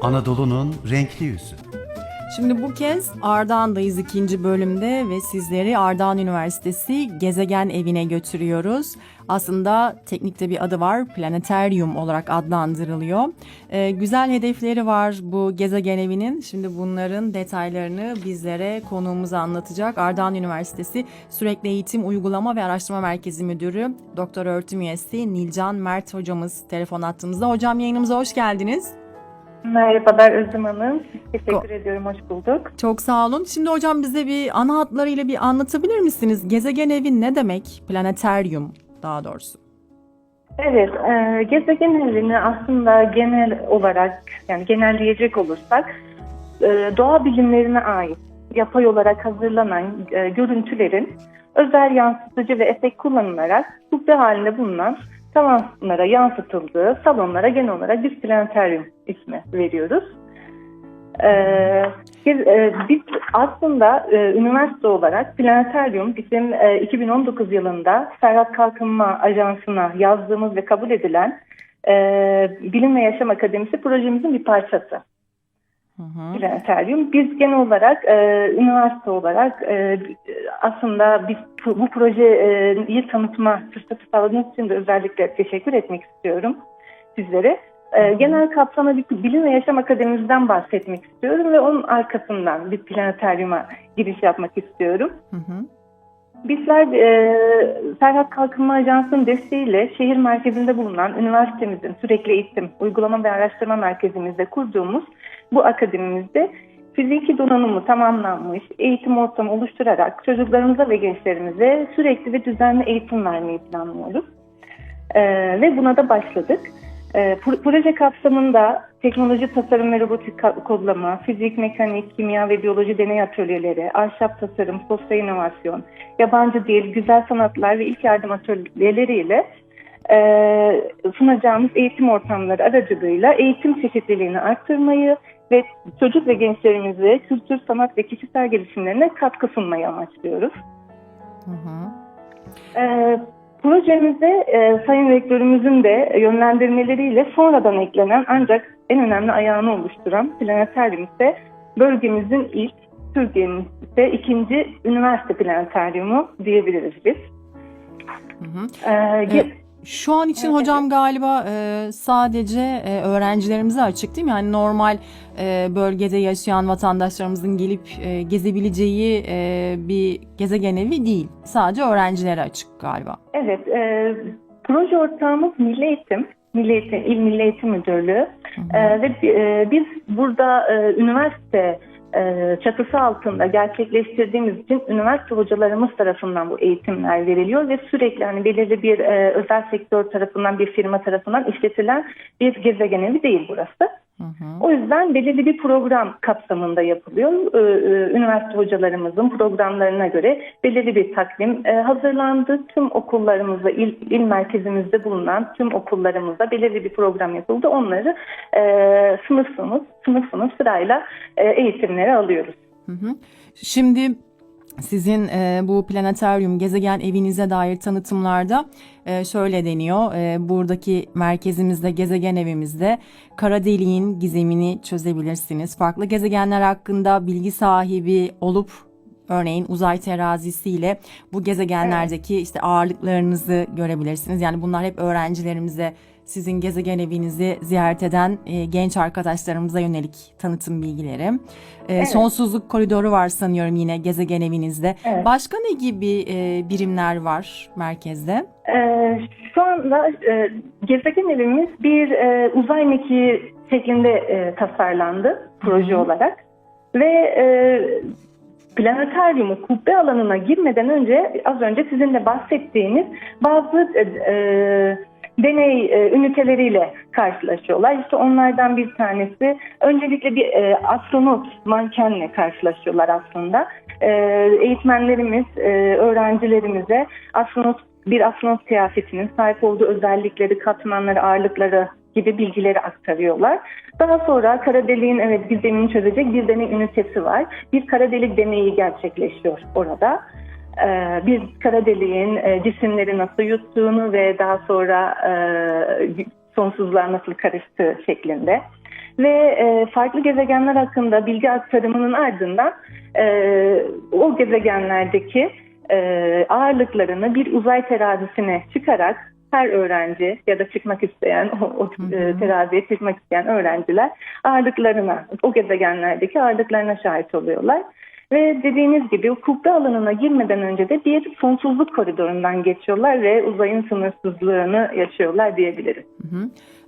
Anadolu'nun renkli yüzü. Şimdi bu kez Ardahan'dayız ikinci bölümde ve sizleri Ardahan Üniversitesi Gezegen Evi'ne götürüyoruz. Aslında teknikte bir adı var, planeteryum olarak adlandırılıyor. Ee, güzel hedefleri var bu Gezegen Evi'nin. Şimdi bunların detaylarını bizlere konuğumuz anlatacak. Ardahan Üniversitesi Sürekli Eğitim Uygulama ve Araştırma Merkezi Müdürü Doktor Öğretim Üyesi Nilcan Mert hocamız telefon attığımızda. Hocam yayınımıza hoş geldiniz. Merhabalar Özlem Hanım. Teşekkür ediyorum, hoş bulduk. Çok sağ olun. Şimdi hocam bize bir ana hatlarıyla bir anlatabilir misiniz? Gezegen evi ne demek? Planeteryum daha doğrusu. Evet, e, gezegen evini aslında genel olarak, yani genelleyecek olursak, e, doğa bilimlerine ait yapay olarak hazırlanan e, görüntülerin özel yansıtıcı ve efekt kullanılarak kubbe halinde bulunan tavanlara yansıtıldığı salonlara genel olarak biz planeteryum ismi veriyoruz. Ee, biz, e, biz aslında e, üniversite olarak Planeteryum bizim e, 2019 yılında Serhat Kalkınma Ajansı'na yazdığımız ve kabul edilen e, Bilim ve Yaşam Akademisi projemizin bir parçası. Hı. Planeteryum. Biz genel olarak e, üniversite olarak e, aslında biz bu projeyi tanıtma fırsatı sağladığınız için de özellikle teşekkür etmek istiyorum sizlere. E, genel kapsamda bir bilim ve yaşam akademimizden bahsetmek istiyorum ve onun arkasından bir planeteryuma giriş yapmak istiyorum. Hı hı. Bizler e, Serhat Kalkınma Ajansı'nın desteğiyle şehir merkezinde bulunan üniversitemizin sürekli eğitim, uygulama ve araştırma merkezimizde kurduğumuz bu akademimizde fiziki donanımı tamamlanmış eğitim ortamı oluşturarak çocuklarımıza ve gençlerimize sürekli ve düzenli eğitim vermeyi planlıyoruz. E, ve buna da başladık. E, pro- proje kapsamında teknoloji, tasarım ve robotik kodlama, fizik, mekanik, kimya ve biyoloji deney atölyeleri, ahşap tasarım, sosyal inovasyon, yabancı dil, güzel sanatlar ve ilk yardım atölyeleriyle e, sunacağımız eğitim ortamları aracılığıyla eğitim çeşitliliğini arttırmayı ve çocuk ve gençlerimize kültür, sanat ve kişisel gelişimlerine katkı sunmayı amaçlıyoruz. Hı hı. E, projemize e, Sayın Rektörümüzün de yönlendirmeleriyle sonradan eklenen ancak en önemli ayağını oluşturan planeteryum ise bölgemizin ilk, Türkiye'nin ise ikinci üniversite planeteryumu diyebiliriz biz. Hı hı. E, ge- Evet. Şu an için hocam galiba e, sadece e, öğrencilerimize açık değil mi? Yani normal e, bölgede yaşayan vatandaşlarımızın gelip e, gezebileceği e, bir gezegen evi değil. Sadece öğrencilere açık galiba. Evet, e, proje ortağımız Milli Eğitim, Milli Eğitim, İl Milli Eğitim Müdürlüğü Hı hı. E, ve e, biz burada e, üniversite çatısı altında gerçekleştirdiğimiz için üniversite hocalarımız tarafından bu eğitimler veriliyor ve sürekli hani belirli bir e, özel sektör tarafından bir firma tarafından işletilen bir gezegen evi değil burası. Hı hı. O yüzden belirli bir program kapsamında yapılıyor. Ee, e, Üniversite hocalarımızın programlarına göre belirli bir takvim e, hazırlandı. Tüm okullarımızda, il, il merkezimizde bulunan tüm okullarımızda belirli bir program yapıldı. Onları e, sınıf sınıf, sınıf sınıf sırayla e, eğitimleri alıyoruz. Hı hı. Şimdi sizin e, bu planeteryum gezegen evinize dair tanıtımlarda e, şöyle deniyor. E, buradaki merkezimizde gezegen evimizde kara deliğin gizemini çözebilirsiniz. Farklı gezegenler hakkında bilgi sahibi olup örneğin uzay terazisiyle bu gezegenlerdeki işte ağırlıklarınızı görebilirsiniz. Yani bunlar hep öğrencilerimize sizin gezegen evinizi ziyaret eden e, genç arkadaşlarımıza yönelik tanıtım bilgileri. E, Evet. Sonsuzluk koridoru var sanıyorum yine gezegen evinizde. Evet. Başka ne gibi e, birimler var merkezde? Ee, şu anda e, gezegen evimiz bir e, uzay mekiği şeklinde e, tasarlandı proje olarak ve e, planetaryumu kubbe alanına girmeden önce az önce sizinle bahsettiğiniz bazı e, e, deney e, üniteleriyle karşılaşıyorlar. İşte onlardan bir tanesi öncelikle bir e, astronot mankenle karşılaşıyorlar aslında. E, eğitmenlerimiz e, öğrencilerimize astronot bir astronot kıyafetinin sahip olduğu özellikleri, katmanları, ağırlıkları gibi bilgileri aktarıyorlar. Daha sonra kara deliğin evet gizemini çözecek bir deney ünitesi var. Bir kara delik deneyi gerçekleşiyor orada. Ee, bir kara deliğin e, cisimleri nasıl yuttuğunu ve daha sonra e, sonsuzluğa nasıl karıştığı şeklinde. Ve e, farklı gezegenler hakkında bilgi aktarımının ardından o gezegenlerdeki ağırlıklarını bir uzay terazisine çıkarak her öğrenci ya da çıkmak isteyen, o, o teraziye çıkmak isteyen öğrenciler ağırlıklarına, o gezegenlerdeki ağırlıklarına şahit oluyorlar. Ve dediğiniz gibi kubbe alanına girmeden önce de bir sonsuzluk koridorundan geçiyorlar ve uzayın sınırsızlığını yaşıyorlar diyebiliriz.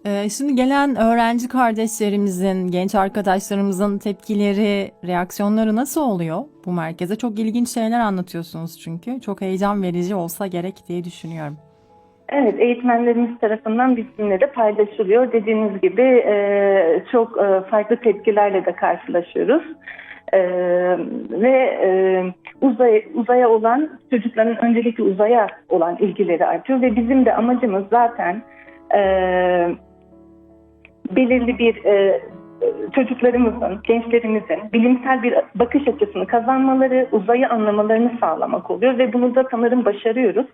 Ee, şimdi gelen öğrenci kardeşlerimizin, genç arkadaşlarımızın tepkileri, reaksiyonları nasıl oluyor bu merkeze? Çok ilginç şeyler anlatıyorsunuz çünkü. Çok heyecan verici olsa gerek diye düşünüyorum. Evet, eğitmenlerimiz tarafından bizimle de paylaşılıyor. Dediğiniz gibi e, çok e, farklı tepkilerle de karşılaşıyoruz. E, ve e, uzay, uzaya olan çocukların öncelikle uzaya olan ilgileri artıyor ve bizim de amacımız zaten e, belirli bir e, çocuklarımızın, gençlerimizin bilimsel bir bakış açısını kazanmaları, uzayı anlamalarını sağlamak oluyor ve bunu da sanırım başarıyoruz.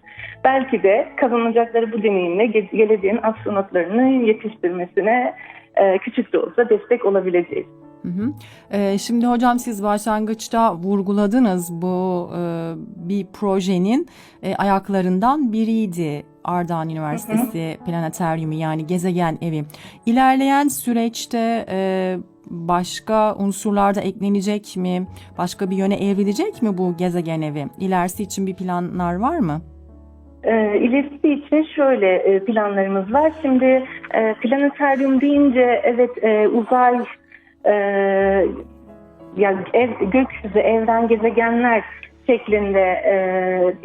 Belki de kazanacakları bu deneyimle ge- geleceğin astronotlarını yetiştirmesine e, küçük de olsa destek olabileceğiz. Hı hı. Ee, şimdi hocam siz başlangıçta vurguladınız bu e, bir projenin e, ayaklarından biriydi Ardahan Üniversitesi Planetaryumu yani gezegen evi. İlerleyen süreçte e, başka unsurlar da eklenecek mi? Başka bir yöne evrilecek mi bu gezegen evi? İlerisi için bir planlar var mı? E, ilerisi için şöyle e, planlarımız var. Şimdi e, planetaryum deyince evet e, uzay, e, ya ev, gökyüzü, evren, gezegenler şeklinde e,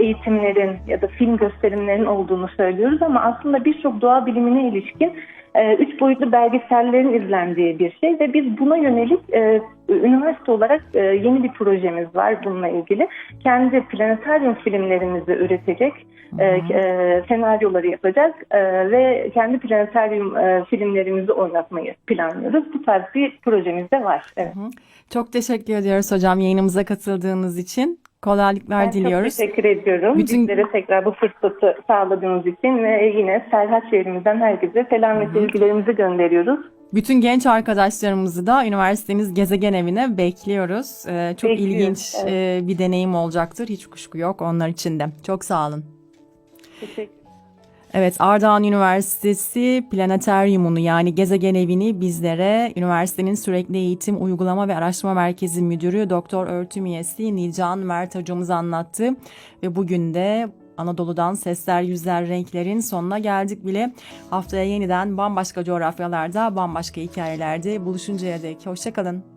eğitimlerin ya da film gösterimlerin olduğunu söylüyoruz ama aslında birçok doğa bilimine ilişkin e, üç boyutlu belgesellerin izlendiği bir şey ve biz buna yönelik e, üniversite olarak e, yeni bir projemiz var bununla ilgili. Kendi planetaryum filmlerimizi üretecek, e, e, senaryoları yapacak e, ve kendi planetaryum e, filmlerimizi oynatmayı planlıyoruz. Bu tarz bir projemiz de var. Evet. Çok teşekkür ediyoruz hocam yayınımıza katıldığınız için. Kolaylıklar Ben diliyoruz. çok teşekkür ediyorum. Bütün- Bizlere tekrar bu fırsatı sağladığınız için ve yine Serhat şehrimizden herkese selam ve sevgilerimizi gönderiyoruz. Bütün genç arkadaşlarımızı da üniversiteniz gezegen evine bekliyoruz. Ee, çok Bekliyoruz, ilginç evet. e, bir deneyim olacaktır. Hiç kuşku yok onlar için de. Çok sağ olun. Teşekkür Evet Ardahan Üniversitesi Planetaryumunu yani gezegen evini bizlere üniversitenin sürekli eğitim, uygulama ve araştırma merkezi müdürü Doktor Örtüm üyesi Nilcan Mert hocamız anlattı. Ve bugün de Anadolu'dan sesler, yüzler, renklerin sonuna geldik bile. Haftaya yeniden bambaşka coğrafyalarda, bambaşka hikayelerde buluşuncaya dek. Hoşçakalın.